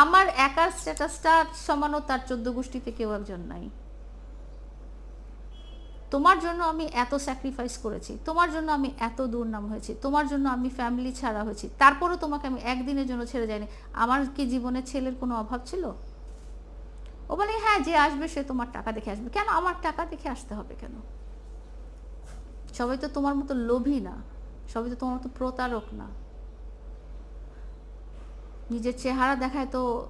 আমার একার স্ট্যাটাসটা সমানও তার চোদ্দ গোষ্ঠীতে কেউ একজন নাই। তোমার জন্য আমি এত স্যাক্রিফাইস করেছি, তোমার জন্য আমি এত দুর্নাম হয়েছি, তোমার জন্য আমি ফ্যামিলি ছাড়া হয়েছি, তারপরও তোমাকে আমি একদিনের জন্য ছেড়ে যাইনি। আমার কি জীবনে ছেলের কোনো অভাব ছিল? ও বলে হ্যাঁ যে আসবে সে তোমার টাকা দেখে আসবে। কেন? আমার টাকা দেখে আসতে হবে কেন? সবাই তো তোমার মতো লোভী না, সবাই তো তোমার মতো প্রতারক না। নিজের চেহারা দেখায় তো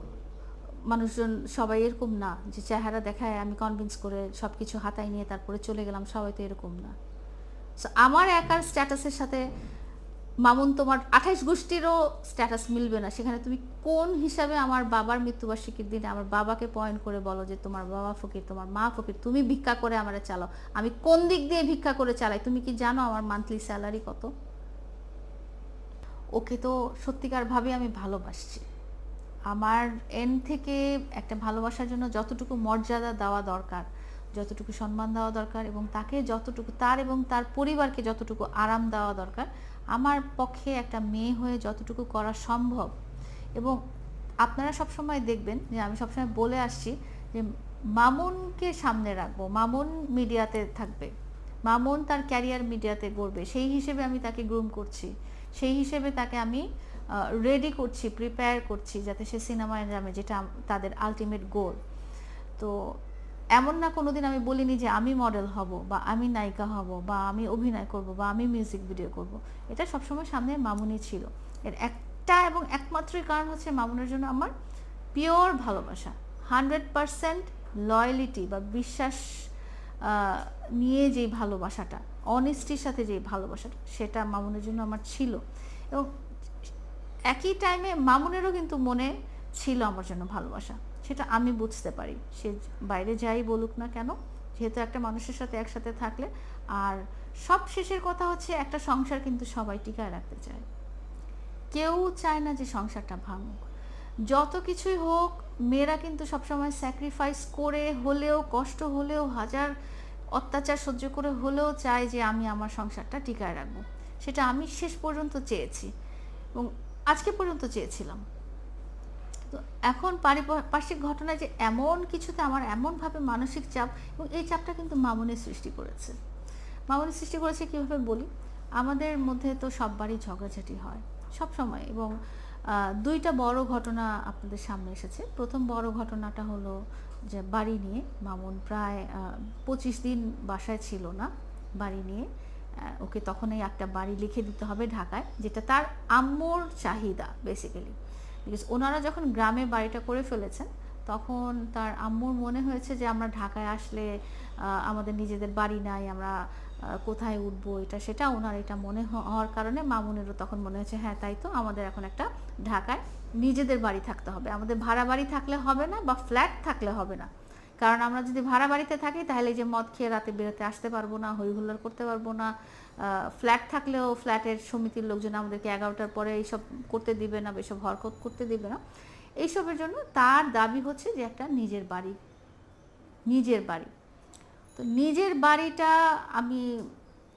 মানুষজন সবাই এরকম না। যে চেহারা দেখায় আমি কনভিন্স করে সব কিছু হাতায় নিয়ে তারপরে চলে গেলাম সবাই তো এরকম না। So, আমার একার স্ট্যাটাসের সাথে মামুন তোমার আঠাইশ গোষ্ঠীরও স্ট্যাটাস মিলবে না। সেখানে তুমি কোন হিসাবে আমার বাবার মৃত্যুবার্ষিকীর দিনে আমার বাবাকে পয়েন্ট করে বলো যে তোমার বাবা ফকির তোমার মা ফকির তুমি ভিক্ষা করে আমারে চালাও। আমি কোন দিক দিয়ে ভিক্ষা করে চালাই? তুমি কি জানো আমার মান্থলি স্যালারি কত? ওকে তো সত্যিকার ভাবে আমি ভালোবাসছি। আমার এন থেকে একটা ভালোবাসার জন্য যতটুকু মর্যাদা দেওয়া দরকার, যতটুকু সম্মান দেওয়া দরকার এবং তাকে যতটুকু, তার এবং তার পরিবারকে যতটুকু আরাম দেওয়া দরকার, আমার পক্ষে একটা মেয়ে হয়ে যতটুকু করা সম্ভব। এবং আপনারা সবসময় দেখবেন যে আমি সবসময় বলে আসছি যে মামুনকে সামনে রাখব, মামুন মিডিয়াতে থাকবে, মামুন তার ক্যারিয়ার মিডিয়াতে গড়বে, সেই হিসেবে আমি তাকে গ্রুম করছি। সেই হিসেবে তাকে আমি রেডি করছি প্রিপেয়ার করছি যাতে সে সিনেমায় যাবে যেটা তাদের আলটিমেট গোল তো এমন না কোনো দিন আমি বলিনি যে আমি মডেল হব বা আমি নায়িকা হব বা আমি অভিনয় করব বা আমি মিউজিক ভিডিও করব। এটা সবসময় সামনে মামুনি ছিল। এর একটা এবং একমাত্রই কারণ হচ্ছে মামুনের জন্য আমার পিওর ভালোবাসা। হান্ড্রেড পারসেন্ট লয়ালিটি বা বিশ্বাস নিয়ে যে ভালোবাসাটা। অনেস্টির সাথে যে ভালোবাসাটা, সেটা মামুনের জন্য আমার ছিল। এবং একই টাইমে মামুনেরও কিন্তু মনে ছিল আমার জন্য ভালোবাসা। সেটা আমি বুঝতে পারি। সে বাইরে যাই বলুক না কেন, যেহেতু একটা মানুষের সাথে একসাথে থাকলে, আর সব শেষের কথা হচ্ছে একটা সংসার কিন্তু সবাই টিকায় রাখতে চায়। কেউ চায় না যে সংসারটা ভাঙুক। যত কিছুই হোক, মেয়েরা কিন্তু সবসময় স্যাক্রিফাইস করে হলেও, কষ্ট হলেও, হাজার অত্যাচার সহ্য করে হলেও চায় যে আমি আমার সংসারটা টিকায় রাখব। সেটা আমি শেষ পর্যন্ত চেয়েছি এবং আজকে পর্যন্ত চেয়েছিলাম। তো এখন পারিপার্শ্বিক ঘটনায় যে এমন কিছুতে আমার এমনভাবে মানসিক চাপ এবং এই চাপটা কিন্তু মামুনের সৃষ্টি করেছে। মামুনের সৃষ্টি করেছে কীভাবে বলি? আমাদের মধ্যে তো সববারই ঝগড়াঝাটি হয় সব সময় এবং দুইটা বড় ঘটনা আপনাদের সামনে এসেছে। প্রথম বড় ঘটনাটা হলো যে বাড়ি নিয়ে, মামুন প্রায় পঁচিশ দিন বাসায় ছিল না বাড়ি নিয়ে। ওকে তখনই একটা বাড়ি লিখে দিতে হবে ঢাকায়, যেটা তার আম্মুর চাহিদা বেসিক্যালি বিকজ ওনারা যখন গ্রামে বাড়িটা করে ফেলেছেন তখন তার আম্মুর মনে হয়েছে যে আমরা ঢাকায় আসলে আমাদের নিজেদের বাড়ি নাই, আমরা কোথায় উঠবো, এটা সেটা ওনার এটা মনে হওয়ার কারণে মামুনেরও তখন মনে হয়েছে হ্যাঁ তাই তো, আমাদের এখন একটা ঢাকায় নিজেদের বাড়ি থাকতে হবে। আমাদের ভাড়া বাড়ি থাকলে হবে না বা ফ্ল্যাট থাকলে হবে না। কারণ আমরা যদি ভাড়া বাড়িতে থাকি, তাহলে যে মদ খেয়ে রাতে বেরোতে আসতে পারব না হই হুল্লোড় করতে পারব না ফ্ল্যাট থাকলেও ফ্ল্যাটের সমিতির লোকজন আমাদেরকে এগারোটার পরে এইসব করতে দিবে না এসব হরকত করতে দিবে না। এইসবের জন্য তার দাবি হচ্ছে যে একটা নিজের বাড়ি নিজের বাড়ি। তো নিজের বাড়িটা আমি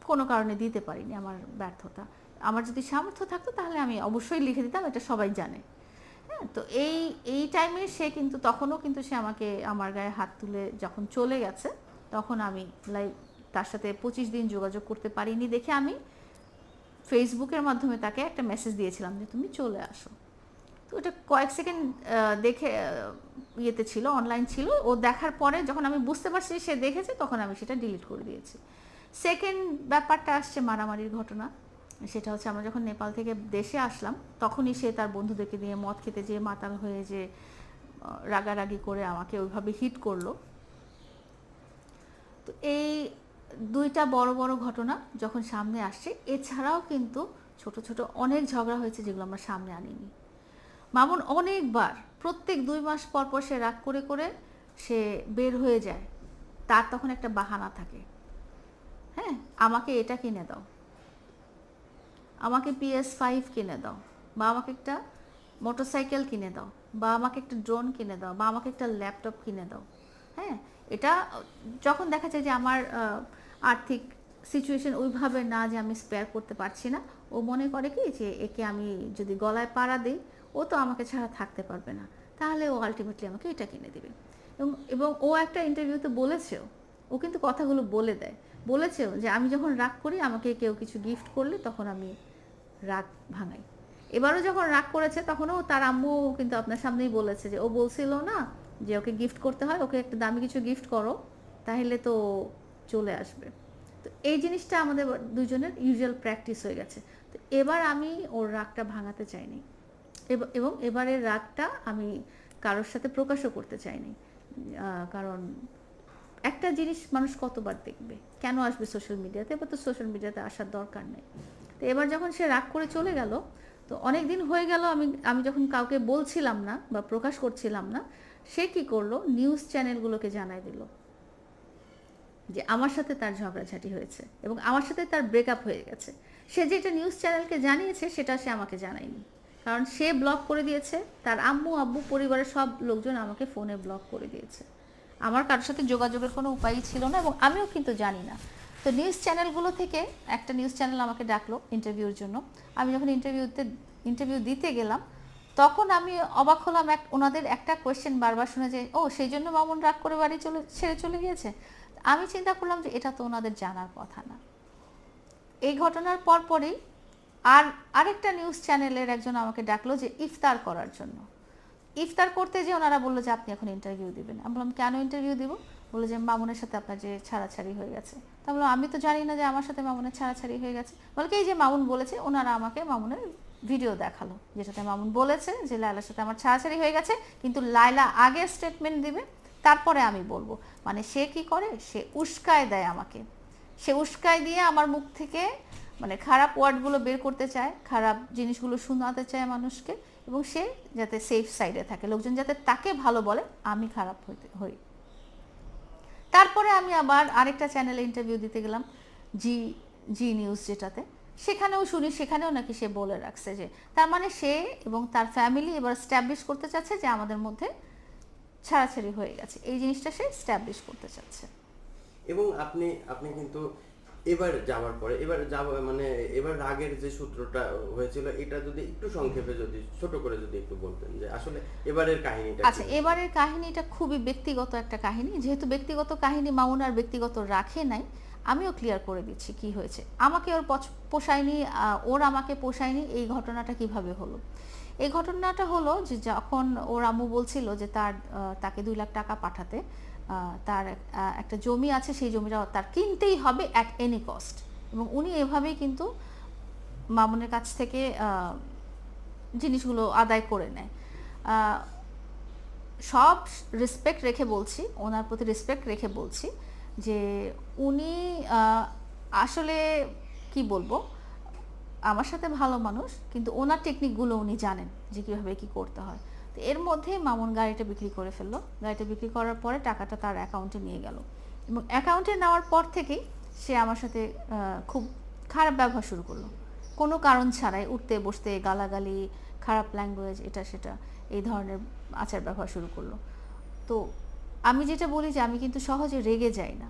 কোনো কারণে দিতে পারিনি আমার ব্যর্থতা। আমার যদি সামর্থ্য থাকতো তাহলে আমি অবশ্যই লিখে দিতাম, এটা সবাই জানে। হ্যাঁ তো এই এই টাইমে সে কিন্তু, তখনও কিন্তু সে আমাকে, আমার গায়ে হাত তুলে যখন চলে গেছে, তখন আমি লাইভ তার সাথে পঁচিশ দিন যোগাযোগ করতে পারিনি দেখে আমি ফেসবুকের মাধ্যমে তাকে একটা মেসেজ দিয়েছিলাম যে, তুমি চলে আসো। তো ওটা কয়েক সেকেন্ড দেখে ইয়েতে ছিল অনলাইন ছিল। ও দেখার পরে যখন আমি বুঝতে পারছি সে দেখেছে, তখন আমি সেটা ডিলিট করে দিয়েছি। সেকেন্ড ব্যাপারটা আসছে মারামারির ঘটনা। সেটা হচ্ছে আমরা যখন নেপাল থেকে দেশে আসলাম, তখনই সে তার বন্ধুদেরকে নিয়ে মদ খেতে যেয়ে মাতাল হয়ে যে রাগারাগি করে আমাকে ওইভাবে হিট করল। তো এই দুইটা বড় বড় ঘটনা যখন সামনে আসছে, এছাড়াও কিন্তু ছোট ছোট অনেক ঝগড়া হয়েছে যেগুলো আমরা সামনে আনিনি। মামুন অনেকবার, প্রত্যেক দুই মাস পর পর সে রাগ করে করে সে বের হয়ে যায়। তার তখন একটা বাহানা থাকে। হ্যাঁ আমাকে এটা কিনে দাও। আমাকে পিএস ফাইভ কিনে দাও। বা আমাকে একটা মোটরসাইকেল কিনে দাও। বা আমাকে একটা ড্রোন কিনে দাও। বা আমাকে একটা ল্যাপটপ কিনে দাও। হ্যাঁ এটা যখন দেখা যায় যে আমার আর্থিক সিচুয়েশন ওইভাবে না যে আমি স্পেয়ার করতে পারছি না, ও মনে করে কি যে একে আমি যদি গলায় পাড়া দিই ও তো আমাকে ছাড়া থাকতে পারবে না। তাহলে ও আলটিমেটলি আমাকে এটা কিনে দেবে। এবং এবং ও একটা ইন্টারভিউতে বলেছেও, ও কিন্তু কথাগুলো বলে দেয়। বলেছেও যে আমি যখন রাগ করি, আমাকে কেউ কিছু গিফট করলে তখন আমি রাগ ভাঙাই। এবারও যখন রাগ করেছে, তখনও তার আম্মু কিন্তু আপনার সামনেই বলেছে যে, ও বলছিল না যে ওকে গিফট করতে হয়, ওকে একটা দামি কিছু গিফট করো, তাহলে তো চলে আসবে। তো এই জিনিসটা আমাদের দুজনের ইউজুয়াল প্র্যাকটিস হয়ে গেছে। তো এবার আমি ওর রাগটা ভাঙাতে চাইনি। এব- এবং এবারের রাগটা আমি কারোর সাথে প্রকাশও করতে চাইনি। কারণ একটা জিনিস মানুষ কতবার দেখবে? কেন আসবে সোশ্যাল মিডিয়াতে এবার তো সোশ্যাল মিডিয়াতে আসার দরকার নেই। তো এবার যখন সে রাগ করে চলে গেল, তো অনেক দিন হয়ে গেল আমি আমি যখন কাউকে বলছিলাম না বা প্রকাশ করছিলাম না, সে কি করল? নিউজ চ্যানেলগুলোকে জানাই দিল যে আমার সাথে তার ঝগড়াঝাটি হয়েছে এবং আমার সাথে তার ব্রেকআপ হয়ে গেছে। সে যেটা নিউজ চ্যানেলকে জানিয়েছে, সেটা সে আমাকে জানায়নি। কারণ সে ব্লক করে দিয়েছে, তার আম্মু, আব্বু, পরিবারের সব লোকজন আমাকে ফোনে ব্লক করে দিয়েছে। আমার কারোর সাথে যোগাযোগের কোনো উপায়ই ছিল না এবং আমিও কিন্তু জানি না। তো নিউজ চ্যানেলগুলো থেকে একটা নিউজ চ্যানেল আমাকে ডাকলো ইন্টারভিউর জন্য। আমি যখন ইন্টারভিউতে ইন্টারভিউ দিতে গেলাম, তখন আমি অবাক হলাম এক, ওনাদের একটা কোয়েশ্চেন বারবার শুনে যে, ও, সেই জন্য মামুন রাগ করে বাড়ি চলে, ছেড়ে চলে গিয়েছে? আমি চিন্তা করলাম যে, এটা তো ওনাদের জানার কথা না। এই ঘটনার পরপরই আর আরেকটা নিউজ চ্যানেলের একজন আমাকে ডাকলো যে ইফতার করার জন্য। ইফতার করতে যে ওনারা বলল যে, আপনি এখন ইন্টারভিউ দিবেন। আমি বললাম, কেন ইন্টারভিউ দিব? বলল যে, মামুনের সাথে আপনার যে ছাড়াছাড়ি হয়ে গেছে। তা বললাম, আমি তো জানি না যে আমার সাথে মামুনের ছাড়াছাড়ি হয়ে গেছে। বলে কি, এই যে মামুন বলেছে, ওনারা আমাকে মামুনের ভিডিও দেখাল, যেটাতে মামুন বলেছে যে, লায়লার সাথে আমার ছাড়াছাড়ি হয়ে গেছে, কিন্তু লায়লা আগে স্টেটমেন্ট দিবে, তারপরে আমি বলব। মানে সে কি করে? সে উস্কায় দেয় আমাকে। সে উস্কায় দিয়ে আমার মুখ থেকে মানে খারাপ ওয়ার্ডগুলো বের করতে চায়, খারাপ জিনিসগুলো শোনাতে চায় মানুষকে এবং সে যাতে সেফ সাইডে থাকে। লোকজন যাতে তাকে ভালো বলে, আমি খারাপ হইতে, হই। তারপরে আমি আবার আরেকটা চ্যানেলে ইন্টারভিউ দিতে গেলাম, জি জি নিউজ যেটাতে। সেখানেও শুনি, সেখানেও নাকি সে বলে রাখছে যে, তার মানে সে এবং তার ফ্যামিলি এবার স্ট্যাবলিশ করতে চাচ্ছে যে আমাদের মধ্যে ছাড়াছাড়ি হয়ে গেছে। এই জিনিসটা সে স্ট্যাবলিশ করতে চাচ্ছে। এবং আপনি আপনি কিন্তু এবার যাওয়ার পরে এবার যাব মানে এবার রাগের যে সূত্রটা হয়েছিল এটা যদি একটু সংক্ষেপে যদি ছোট করে যদি একটু বলতেন যে আসলে এবারের কাহিনীটা আচ্ছা এবারের কাহিনীটা খুবই ব্যক্তিগত একটা কাহিনী। যেহেতু ব্যক্তিগত কাহিনী মামুন আর ব্যক্তিগত রাখে নাই আমিও ক্লিয়ার করে দিচ্ছি কি হয়েছে। আমাকে ওর পোষায়নি ওর আমাকে পোষায়নি এই ঘটনাটা কীভাবে হলো? এই ঘটনাটা হলো যে যখন ওর আম্মু বলছিল যে তার তাকে দুই লাখ টাকা পাঠাতে তার একটা জমি আছে, সেই জমিটা তার কিনতেই হবে অ্যাট এনি কস্ট এবং উনি এভাবেই কিন্তু মামুনের কাছ থেকে জিনিসগুলো আদায় করে নেয়। সব রেসপেক্ট রেখে বলছি, ওনার প্রতি রেসপেক্ট রেখে বলছি যে উনি আসলে কি বলব, আমার সাথে ভালো মানুষ, কিন্তু ওনার টেকনিকগুলো উনি জানেন যে কীভাবে কি করতে হয়। তো এর মধ্যে মামুন গাড়িটা বিক্রি করে ফেলল। গাড়িটা বিক্রি করার পরে টাকাটা তার অ্যাকাউন্টে নিয়ে গেল। এবং অ্যাকাউন্টে নেওয়ার পর থেকেই সে আমার সাথে খুব খারাপ ব্যবহার শুরু করল। কোনো কারণ ছাড়াই উঠতে, বসতে, গালাগালি, খারাপ ল্যাঙ্গুয়েজ এটা সেটা, এই ধরনের আচার ব্যবহার শুরু করল। তো আমি যেটা বলি যে আমি কিন্তু সহজে রেগে যাই না।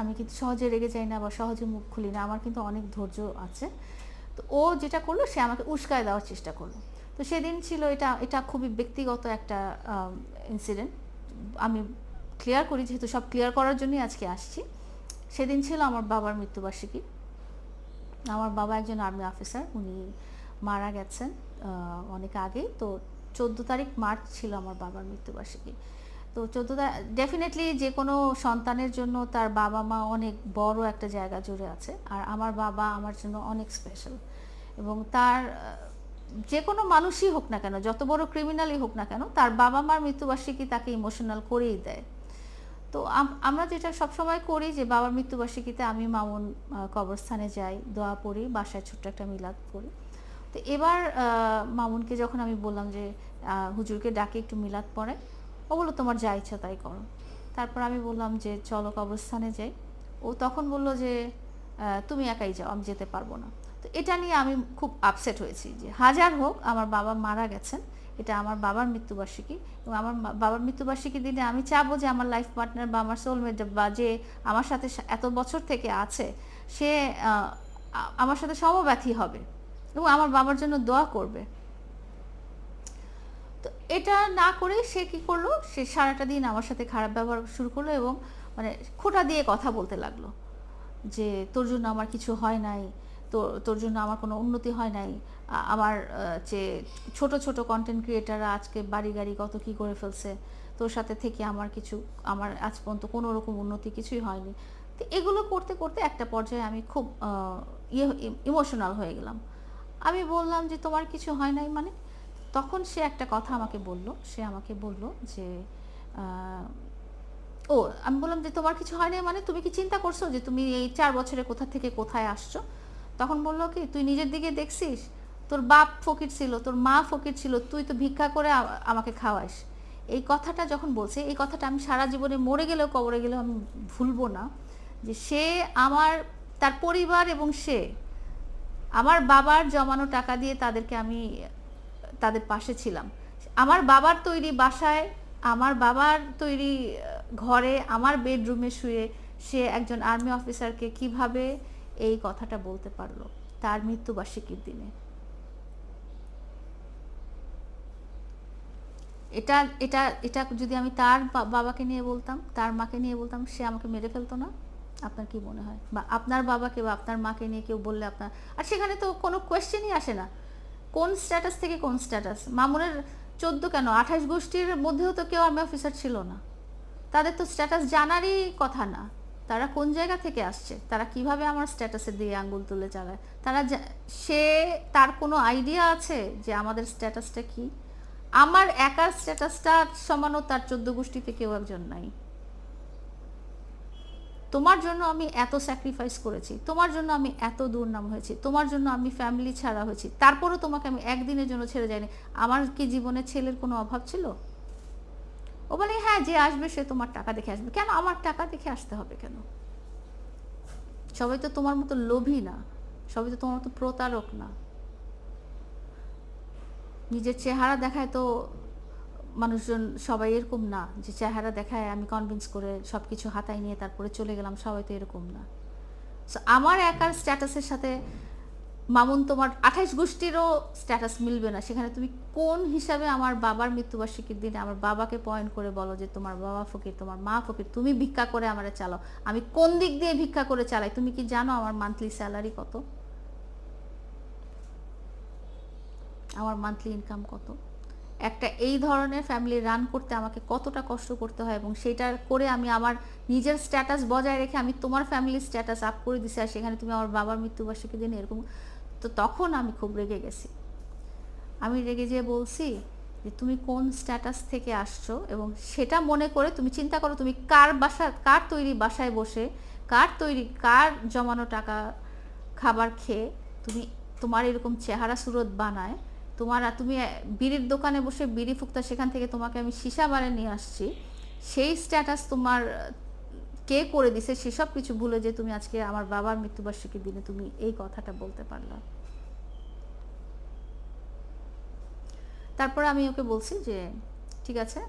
আমি কিন্তু সহজে রেগে যাই না বা সহজে মুখ খুলি না, আমার কিন্তু অনেক ধৈর্য আছে। তো ও যেটা করল, সে আমাকে উস্কায় দেওয়ার চেষ্টা করল। তো সেদিন ছিল এটা এটা খুবই ব্যক্তিগত একটা ইনসিডেন্ট আমি ক্লিয়ার করি, যেহেতু সব ক্লিয়ার করার জন্যই আজকে আসছি। সেদিন ছিল আমার বাবার মৃত্যুবার্ষিকী। আমার বাবা একজন আর্মি অফিসার উনি মারা গেছেন অনেক আগেই। তো চোদ্দ তারিখ মার্চ ছিল আমার বাবার মৃত্যুবার্ষিকী। তো চোদ্দ ডেফিনেটলি যে কোনো সন্তানের জন্য তার বাবা মা অনেক বড় একটা জায়গা জুড়ে আছে। আর আমার বাবা আমার জন্য অনেক স্পেশাল এবং তার যে কোনো মানুষই হোক না কেন, যত বড় ক্রিমিনালই হোক না কেন, তার বাবা মার মৃত্যুবার্ষিকী তাকে ইমোশনাল করেই দেয়। তো আমরা যেটা সবসময় করি যে, বাবার মৃত্যুবার্ষিকীতে আমি মামুন কবরস্থানে যাই, দোয়া পড়ি, বাসায় ছোট্ট একটা মিলাদ করি তো এবার মামুনকে যখন আমি বললাম যে হুজুরকে ডাকে একটু মিলাদ পড়ে, ও বলল, তোমার যা ইচ্ছা তাই করো। তারপর আমি বললাম যে, চলো কবরস্থানে যাই। ও তখন বলল যে তুমি একাই যাও, আমি যেতে পারব না। তো এটা নিয়ে আমি খুব আপসেট হয়েছি যে হাজার হোক আমার বাবা মারা গেছেন, এটা আমার বাবার মৃত্যুবার্ষিকী এবং আমার বাবার মৃত্যুবার্ষিকী দিনে আমি চাবো যে আমার লাইফ পার্টনার বা আমার সোলমেট বা যে আমার সাথে এত বছর থেকে আছে, সে আমার সাথে সমব্যথী হবে এবং আমার বাবার জন্য দোয়া করবে। তো এটা না করে সে কি করল? সে সারাটা দিন আমার সাথে খারাপ ব্যবহার শুরু করল এবং মানে খোটা দিয়ে কথা বলতে লাগল যে তোর জন্য আমার কিছু হয় নাই তো তোর জন্য আমার কোনো উন্নতি হয় নাই। আমার যে ছোট ছোট কন্টেন্ট ক্রিয়েটাররা আজকে বাড়ি, গাড়ি কত কি করে ফেলছে, তোর সাথে থেকে আমার কিছু, আমার আজ পর্যন্ত কোনো রকম উন্নতি কিছুই হয়নি। তো এগুলো করতে করতে একটা পর্যায়ে আমি খুব ইয়ে ইমোশনাল হয়ে গেলাম। আমি বললাম যে, তোমার কিছু হয় নাই মানে? তখন সে একটা কথা আমাকে বলল, সে আমাকে বলল যে ও, আমি বললাম যে, তোমার কিছু হয় নাই মানে? তুমি কি চিন্তা করছ যে, তুমি এই চার বছরে কোথা থেকে কোথায় আসছো? তখন বলল কি, তুই নিজের দিকে দেখছিস? তোর বাপ ফকির ছিল, তোর মা ফকির ছিল, তুই তো ভিক্ষা করে আমাকে খাওয়াস। এই কথাটা যখন বলছে, এই কথাটা আমি সারা জীবনে মরে গেলেও, কবরে গেলেও আমি ভুলবো না যে সে আমার, তার পরিবার এবং সে আমার বাবার জমানো টাকা দিয়ে তাদেরকে আমি, তাদের পাশে ছিলাম। আমার বাবার তৈরি বাসায়, আমার বাবার তৈরি ঘরে, আমার বেডরুমে শুয়ে সে একজন আর্মি অফিসারকে কীভাবে এই কথাটা বলতে পারল তার মৃত্যুবার্ষিকীর দিনে। এটা এটা এটা যদি আমি তার বাবাকে নিয়ে বলতাম, তার মাকে নিয়ে বলতাম, সে আমাকে মেরে ফেলতো না? আপনার কি মনে হয়? বা আপনার বাবাকে বা আপনার মাকে নিয়ে কেউ বললে আপনার, আর সেখানে তো কোনো কোয়েশ্চেনই আসে না। কোন স্ট্যাটাস থেকে কোন স্ট্যাটাস মামুনের চোদ্দ কেন? আঠাশ গোষ্ঠীর মধ্যেও তো কেউ আর্মি অফিসার ছিল না। তাদের তো স্ট্যাটাস জানারই কথা না। তারা কোন জায়গা থেকে আসছে? তারা কীভাবে আমার স্ট্যাটাসের দিয়ে আঙ্গুল তুলে চালায়? তারা সে, তার কোনো আইডিয়া আছে যে আমাদের স্ট্যাটাসটা কি? আমার একার স্ট্যাটাসটা সমানও তার চোদ্দ গোষ্ঠীতে কেউ একজন নাই। তোমার জন্য আমি এত স্যাক্রিফাইস করেছি, তোমার জন্য আমি এত দুর্নাম হয়েছি, তোমার জন্য আমি ফ্যামিলি ছাড়া হয়েছি, তারপরও তোমাকে আমি একদিনের জন্য ছেড়ে যাইনি। আমার কি জীবনে ছেলের কোনো অভাব ছিল? ও বলে হ্যাঁ যে আসবে সে তোমার টাকা দেখে আসবে। কেন? আমার টাকা দেখে আসতে হবে কেন? সবাই তো তোমার মতো লোভী না। সবাই তো তোমার মতো প্রতারক না। নিজের চেহারা দেখায় তো মানুষজন সবাই এরকম না। যে চেহারা দেখায় আমি কনভিন্স করে সব কিছু হাতায় নিয়ে তারপরে চলে গেলাম, সবাই তো এরকম না। আমার একার স্ট্যাটাসের সাথে মামুন, তোমার আঠাইশ গোষ্ঠীরও স্ট্যাটাস মিলবে না। সেখানে তুমি কোন হিসাবে আমার বাবার মৃত্যুবার্ষিকীর দিনে আমার বাবাকে পয়েন্ট করে বলো যে তোমার বাবা ফকির, তোমার মা ফকির, তুমি ভিক্ষা করে আমারে চালাও। আমি কোন দিক দিয়ে ভিক্ষা করে চালাই? তুমি কি জানো আমার মান্থলি স্যালারি কত? আমার মান্থলি ইনকাম কত? একটা এই ধরনের ফ্যামিলি রান করতে আমাকে কতটা কষ্ট করতে হয় এবং সেটা করে আমি আমার নিজের স্ট্যাটাস বজায় রেখে আমি তোমার ফ্যামিলির স্ট্যাটাস আপ করে দিছি আর সেখানে তুমি আমার বাবার মৃত্যুবার্ষিকী দিন এরকম তো তখন আমি খুব রেগে গেছি। আমি রেগে যেয়ে বলছি যে, তুমি কোন স্ট্যাটাস থেকে আসছো এবং সেটা মনে করে তুমি চিন্তা করো, তুমি কার বাসা, কার তৈরি বাসায় বসে, কার তৈরি, কার জমানো টাকা, খাবার খেয়ে তুমি তোমার এরকম চেহারা সুরত বানায়, তোমার তুমি বিড়ির দোকানে বসে বিড়ি ফুকতা, সেখান থেকে তোমাকে আমি সীসা বারে নিয়ে আসছি। সেই স্ট্যাটাস তোমার কে করে দিছে সেসব কিছু ভুলে যে তুমি আজকে আমার বাবার মৃত্যুবার্ষিকীর দিনে তুমি এই কথাটা বলতে পারলা। তারপরে আমি ওকে বলছি যে, ঠিক আছে,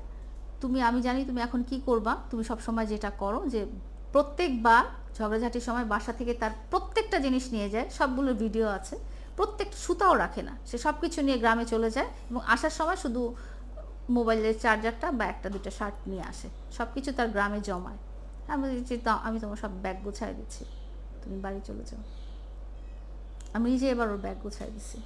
তুমি, আমি জানি তুমি এখন কি করবা, তুমি সব সময় যেটা করো যে প্রত্যেকবার ঝগড়াঝাটির সময় বাসা থেকে তার প্রত্যেকটা জিনিস নিয়ে যায়, সবগুলোর ভিডিও আছে প্রত্যেক সুতাও রাখে না, সে সব কিছু নিয়ে গ্রামে চলে যায় এবং আসার সময় শুধু মোবাইলের চার্জারটা বা একটা দুটো শার্ট নিয়ে আসে সব কিছু তার গ্রামে জমায়। আমি বলছি "দাও, আমি তোমার সব ব্যাগ গুছাই দিচ্ছি। তুমি বাড়ি চলে যাও। আমি নিজে এবার ওর ব্যাগ গুছাই দিচ্ছি